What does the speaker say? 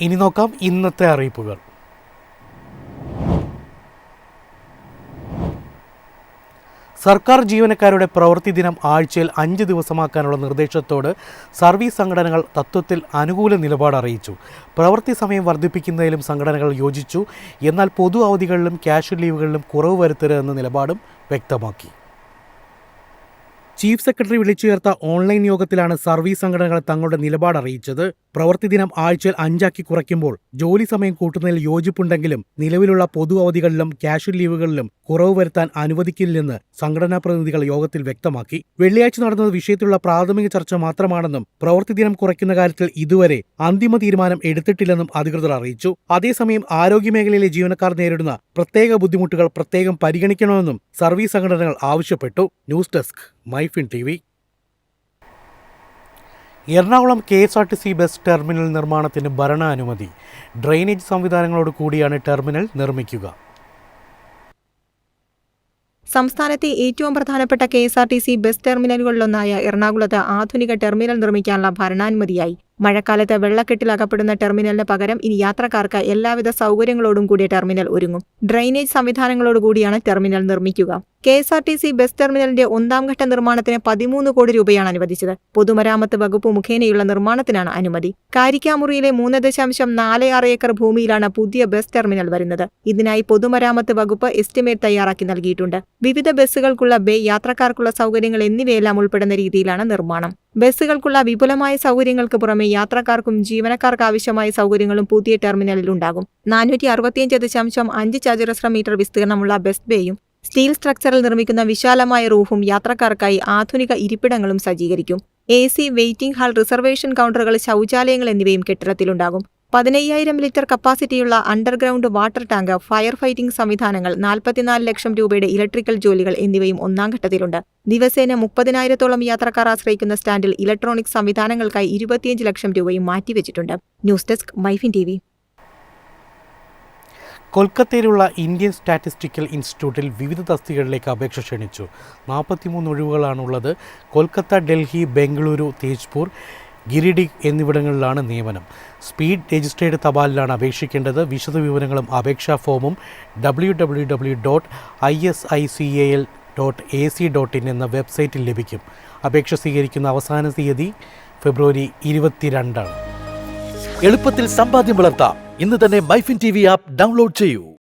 ഇനി നോക്കാം ഇന്നത്തെ അറിയിപ്പുകൾ. സർക്കാർ ജീവനക്കാരുടെ പ്രവൃത്തി ദിനം ആഴ്ചയിൽ അഞ്ച് ദിവസമാക്കാനുള്ള നിർദ്ദേശത്തോട് സർവീസ് സംഘടനകൾ തത്വത്തിൽ അനുകൂല നിലപാട് അറിയിച്ചു. പ്രവൃത്തി സമയം വർദ്ധിപ്പിക്കുന്നതിലും സംഘടനകൾ യോജിച്ചു. എന്നാൽ പൊതു അവധികളിലും ക്യാഷ് ലീവുകളിലും കുറവ് വരുത്തരുതെന്ന നിലപാടും വ്യക്തമാക്കി. ചീഫ് സെക്രട്ടറി വിളിച്ചു ചേർത്ത ഓൺലൈൻ യോഗത്തിലാണ് സർവീസ് സംഘടനകൾ തങ്ങളുടെ നിലപാട് അറിയിച്ചത്. പ്രവൃത്തി ദിനം ആഴ്ചയിൽ അഞ്ചാക്കി കുറയ്ക്കുമ്പോൾ ജോലി സമയം കൂട്ടുന്നതിൽ യോജിപ്പുണ്ടെങ്കിലും നിലവിലുള്ള പൊതു അവധികളിലും കാഷ്വൽ ലീവുകളിലും കുറവ് വരുത്താൻ അനുവദിക്കില്ലെന്ന് സംഘടനാ പ്രതിനിധികൾ യോഗത്തിൽ വ്യക്തമാക്കി. വെള്ളിയാഴ്ച നടന്നത് വിഷയത്തിലുള്ള പ്രാഥമിക ചർച്ച മാത്രമാണെന്നും പ്രവൃത്തി ദിനം കുറയ്ക്കുന്ന കാര്യത്തിൽ ഇതുവരെ അന്തിമ തീരുമാനം എടുത്തിട്ടില്ലെന്നും അധികൃതർ അറിയിച്ചു. അതേസമയം ആരോഗ്യമേഖലയിലെ ജീവനക്കാർ നേരിടുന്ന പ്രത്യേക ബുദ്ധിമുട്ടുകൾ പ്രത്യേകം പരിഗണിക്കണമെന്നും സർവീസ് സംഘടനകൾ ആവശ്യപ്പെട്ടു. News desk. MyFin T V. Ernakulam K S R T C bus terminal നിർമ്മാണത്തിന് ഭരണാനുമതി. ഡ്രെയിനേജ് സംവിധാനങ്ങളോട് കൂടിയാണ് ടെർമിനൽ നിർമ്മിക്കുക. സംസ്ഥാനത്തെ ഏറ്റവും പ്രധാനപ്പെട്ട K S R T C bus ടെർമിനലുകളിലൊന്നായ എറണാകുളത്ത് ആധുനിക ടെർമിനൽ നിർമ്മിക്കാനുള്ള ഭരണാനുമതിയായി. മഴക്കാലത്ത് വെള്ളക്കെട്ടിൽ അകപ്പെടുന്ന ടെർമിനലിന് പകരം ഇനി യാത്രക്കാർക്ക് എല്ലാവിധ സൗകര്യങ്ങളോടും കൂടിയ ടെർമിനൽ ഒരുങ്ങും. ഡ്രെയിനേജ് സംവിധാനങ്ങളോടുകൂടിയാണ് ടെർമിനൽ നിർമ്മിക്കുക. K S R T C bus ടെർമിനലിന്റെ ഒന്നാം ഘട്ട നിർമ്മാണത്തിന് പതിമൂന്ന് കോടി രൂപയാണ് അനുവദിച്ചത്. പൊതുമരാമത്ത് വകുപ്പ് മുഖേനയുള്ള നിർമ്മാണത്തിനാണ് അനുമതി. കാരിക്കാമുറിയിലെ മൂന്ന് ദശാംശം നാല് ആറ് ഏക്കർ ഭൂമിയിലാണ് പുതിയ ബസ് ടെർമിനൽ വരുന്നത്. ഇതിനായി പൊതുമരാമത്ത് വകുപ്പ് എസ്റ്റിമേറ്റ് തയ്യാറാക്കി നൽകിയിട്ടുണ്ട്. വിവിധ ബസ്സുകൾക്കുള്ള ബേ യാത്രക്കാർക്കുള്ള സൗകര്യങ്ങൾ എന്നിവയെല്ലാം ഉൾപ്പെടുന്ന രീതിയിലാണ് നിർമ്മാണം. ബസ്സുകൾക്കുള്ള വിപുലമായ സൗകര്യങ്ങൾക്ക് പുറമെ യാത്രക്കാർക്കും ജീവനക്കാർക്ക് ആവശ്യമായ സൗകര്യങ്ങളും പുതിയ ടെർമിനലിൽ ഉണ്ടാകും. നാനൂറ്റി അറുപത്തിയഞ്ച് ദശാംശം അഞ്ച് ചതുരശ്ര മീറ്റർ വിസ്തീർണമുള്ള ബസ് ബേയും സ്റ്റീൽ സ്ട്രക്ചറിൽ നിർമ്മിക്കുന്ന വിശാലമായ റൂഫും യാത്രക്കാർക്കായി ആധുനിക ഇരിപ്പിടങ്ങളും സജ്ജീകരിക്കും. A C waiting hall reservation കൗണ്ടറുകൾ ശൗചാലയങ്ങൾ എന്നിവയും കെട്ടിടത്തിലുണ്ടാകും. പതിനയ്യായിരം litre കപ്പാസിറ്റിയുള്ള underground water tank fire fighting സംവിധാനങ്ങൾ നാൽപ്പത്തിനാല് ലക്ഷം രൂപയുടെ ഇലക്ട്രിക്കൽ ജോലികൾ എന്നിവയും ഒന്നാം ഘട്ടത്തിലുണ്ട്. ദിവസേന മുപ്പതിനായിരത്തോളം യാത്രക്കാർ ആശ്രയിക്കുന്ന സ്റ്റാൻഡിൽ ഇലക്ട്രോണിക് സംവിധാനങ്ങൾക്കായി ഇരുപത്തിയഞ്ച് ലക്ഷം രൂപയും മാറ്റിവെച്ചിട്ടുണ്ട്. ന്യൂസ് ഡെസ്ക് മൈഫിൻ ടി കൊൽക്കത്തയിലുള്ള ഇന്ത്യൻ സ്റ്റാറ്റിസ്റ്റിക്കൽ ഇൻസ്റ്റിറ്റ്യൂട്ടിൽ വിവിധ തസ്തികകളിലേക്ക് അപേക്ഷ ക്ഷണിച്ചു. നാൽപ്പത്തിമൂന്ന് ഒഴിവുകളാണുള്ളത്. കൊൽക്കത്ത ഡൽഹി ബംഗളൂരു തേജ്പൂർ ഗിരിഡിഗ് എന്നിവിടങ്ങളിലാണ് നിയമനം. Speed registered തപാലിലാണ് അപേക്ഷിക്കേണ്ടത്. വിശദവിവരങ്ങളും അപേക്ഷാ ഫോമും W W W dot I S I C A L dot A C dot in എന്ന വെബ്സൈറ്റിൽ ലഭിക്കും. അപേക്ഷ സ്വീകരിക്കുന്ന അവസാന തീയതി ഫെബ്രുവരി ഇരുപത്തിരണ്ടാണ്. എളുപ്പത്തിൽ സമ്പാദ്യം വളർത്താം. ഇന്ന് തന്നെ MyFin T V app download ചെയ്യൂ.